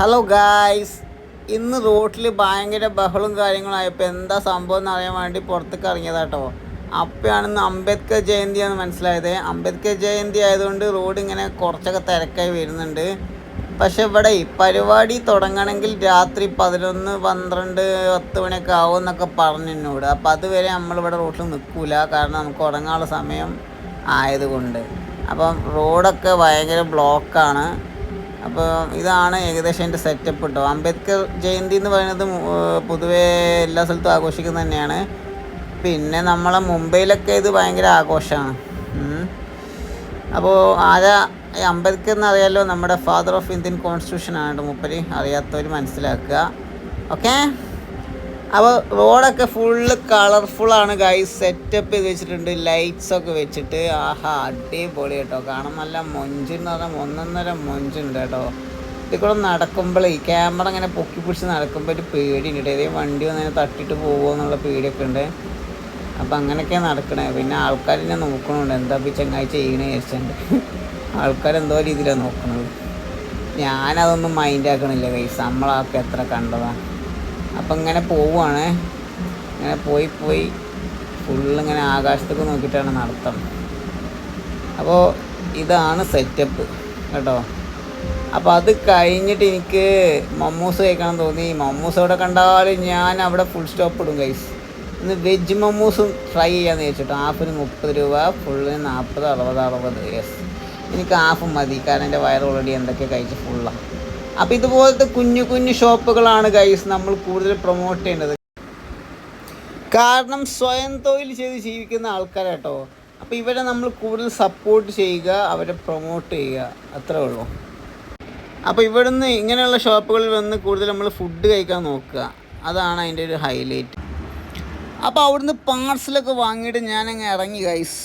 Hello guys ഇന്ന് റോട്ടിൽ ഭയങ്കര ബഹളും കാര്യങ്ങളായപ്പോൾ എന്താ സംഭവം എന്ന് അറിയാൻ വേണ്ടി പുറത്തേക്ക് ഇറങ്ങിയതാട്ടോ. അപ്പോഴാണെന്ന് അംബേദ്കർ ജയന്തിയാണ് മനസ്സിലായത്. അംബേദ്കർ ജയന്തി ആയതുകൊണ്ട് റോഡ് ഇങ്ങനെ കുറച്ചൊക്കെ തിരക്കായി വരുന്നുണ്ട്. പക്ഷെ ഇവിടെ പരിപാടി തുടങ്ങണമെങ്കിൽ രാത്രി പതിനൊന്ന് പന്ത്രണ്ട് പത്ത് മണിയൊക്കെ ആവും എന്നൊക്കെ പറഞ്ഞു എന്നോട്. അപ്പോൾ അതുവരെ നമ്മളിവിടെ റോട്ടിൽ നിൽക്കില്ല കാരണം നമുക്ക് ഉറങ്ങാനുള്ള സമയം ആയതുകൊണ്ട്. അപ്പം റോഡൊക്കെ ഭയങ്കര ബ്ലോക്കാണ്. അപ്പോൾ ഇതാണ് ഏകദേശം എന്റെ സെറ്റപ്പ് കേട്ടോ അംബേദ്കർ ജയന്തി എന്ന് പറയുന്നത് പൊതുവേ എല്ലാ സ്ഥലത്തും ആഘോഷിക്കുന്നത് തന്നെയാണ്. പിന്നെ നമ്മളെ മുംബൈയിലൊക്കെ ഇത് ഭയങ്കര ആഘോഷമാണ്. അപ്പോൾ ആരാ അംബേദ്കർ എന്നറിയാലോ നമ്മുടെ ഫാദർ ഓഫ് ഇന്ത്യൻ കോൺസ്റ്റിറ്റ്യൂഷൻ ആണ് മുപ്പരി. അറിയാത്തവർ മനസ്സിലാക്കുക. ഓക്കെ അപ്പോൾ റോഡൊക്കെ ഫുള്ള് കളർഫുള്ളാണ് ഗൈസ് സെറ്റപ്പ് ചെയ്ത് വെച്ചിട്ടുണ്ട് ലൈറ്റ്സ് ഒക്കെ വെച്ചിട്ട്. ആഹാ അടിപൊളി കേട്ടോ. കാണാൻ നല്ല മൊഞ്ചെന്ന് പറഞ്ഞാൽ ഒന്നൊന്നര മൊഞ്ചുണ്ട് കേട്ടോ. ഇതിൽ കൂടെ നടക്കുമ്പോഴേ ക്യാമറ ഇങ്ങനെ പൊക്കി പിടിച്ച് നടക്കുമ്പോൾ ഒരു പേടിയുണ്ട് ഏതെങ്കിലും വണ്ടി വന്ന് അതിനെ തട്ടിയിട്ട് പോകുമോ എന്നുള്ള പേടിയൊക്കെ ഉണ്ട്. അപ്പം അങ്ങനെയൊക്കെയാണ് നടക്കണേ. പിന്നെ ആൾക്കാരെന്നെ നോക്കണുണ്ട്. എന്താ ഇപ്പം ചങ്ങായി ചെയ്യണേ വിചാരിച്ചുണ്ട് ആൾക്കാരെന്തോ രീതിയിലാണ് നോക്കണത്. ഞാനതൊന്നും മൈൻഡ് ആക്കണില്ല കൈസ് നമ്മളൊക്കെ എത്ര കണ്ടതാ. അപ്പം ഇങ്ങനെ പോവുകയാണ് ഇങ്ങനെ പോയി പോയി ഫുള്ളിങ്ങനെ ആകാശത്തേക്ക് നോക്കിയിട്ടാണ് നടത്തം. അപ്പോൾ ഇതാണ് സെറ്റപ്പ് കേട്ടോ. അപ്പോൾ അത് കഴിഞ്ഞിട്ട് എനിക്ക് മമ്മൂസ് കഴിക്കണം തോന്നി. മമ്മൂസ് അവിടെ കണ്ടാലും ഞാൻ അവിടെ ഫുൾ സ്റ്റോപ്പ് ഇടും കൈസ് ഇന്ന് വെജ് മമ്മൂസും ട്രൈ ചെയ്യാമെന്ന് ചോദിച്ചിട്ട് ഹാഫിന് മുപ്പത് രൂപ ഫുള്ളിന് നാൽപ്പത് അറുപത് അറുപത് യെസ് എനിക്ക് ഹാഫ് മതി. കാരണം എന്റെ വയറ് ഓൾറെഡി എന്തൊക്കെ കഴിച്ച് ഫുള്ളാണ് അപ്പോൾ ഇതുപോലത്തെ കുഞ്ഞു കുഞ്ഞു ഷോപ്പുകളാണ് ഗൈസ് നമ്മൾ കൂടുതൽ പ്രൊമോട്ട് ചെയ്യേണ്ടത് കാരണം സ്വയം തൊഴിൽ ചെയ്ത് ജീവിക്കുന്ന ആൾക്കാരാട്ടോ. അപ്പോൾ ഇവരെ നമ്മൾ കൂടുതൽ സപ്പോർട്ട് ചെയ്യുക അവരെ പ്രൊമോട്ട് ചെയ്യുക. അത്രേ ഉള്ളൂ. അപ്പോൾ ഇവിടുന്ന് ഇങ്ങനെയുള്ള ഷോപ്പുകളിൽ വന്ന് കൂടുതൽ നമ്മൾ ഫുഡ് കഴിക്കാൻ നോക്കുക. അതാണ് അതിന്റെ ഒരു ഹൈലൈറ്റ് അപ്പോൾ അവിടുന്ന് പാർസലൊക്കെ വാങ്ങിയിട്ട് ഞാനങ്ങ് ഇറങ്ങി ഗൈസ്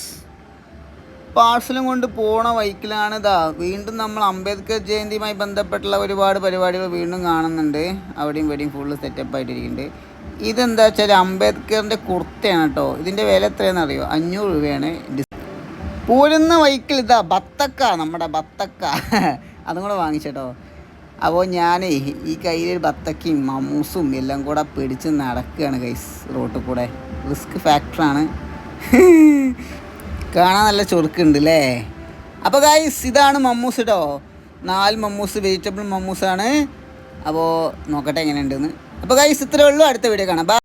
പാർസലും കൊണ്ട് പോണ വൈക്കിലാണ് ഇതാ. വീണ്ടും നമ്മൾ അംബേദ്കർ ജയന്തിയുമായി ബന്ധപ്പെട്ടുള്ള ഒരുപാട് പരിപാടികൾ വീണ്ടും കാണുന്നുണ്ട്. അവിടെയും ഇവിടെയും ഫുള്ള് സെറ്റപ്പ് ആയിട്ടിരിക്കുന്നുണ്ട്. ഇതെന്താ വെച്ചാൽ അംബേദ്കറിന്റെ കുർത്തയാണ് കേട്ടോ. ഇതിന്റെ വില എത്രയാണെന്ന് അറിയോ? അഞ്ഞൂറ് രൂപയാണ്. പോരുന്ന വൈക്കിൽ ഇതാ ബത്തക്ക നമ്മുടെ ബത്തക്ക. അതും കൂടെ വാങ്ങിച്ചേട്ടോ അപ്പോൾ ഞാനേ ഈ കയ്യിൽ ബത്തക്കയും മമ്മൂസും എല്ലാം കൂടെ പിടിച്ച് നടക്കുകയാണ് കൈസ് റോട്ടിൽ കൂടെ. റിസ്ക് ഫാക്ടറാണ് കാണാൻ നല്ല ചൊറുക്കുണ്ട് അല്ലേ അപ്പോൾ ഗായ്സ് ഇതാണ് മമ്മൂസ് കേട്ടോ നാല് മമ്മൂസ് വെജിറ്റബിൾ മമ്മൂസാണ്. അപ്പോൾ നോക്കട്ടെ എങ്ങനെയുണ്ടെന്ന്. അപ്പോൾ ഗായ്സ് ഇത്രയേ ഉള്ളൂ. അടുത്ത വീഡിയോ കാണാം.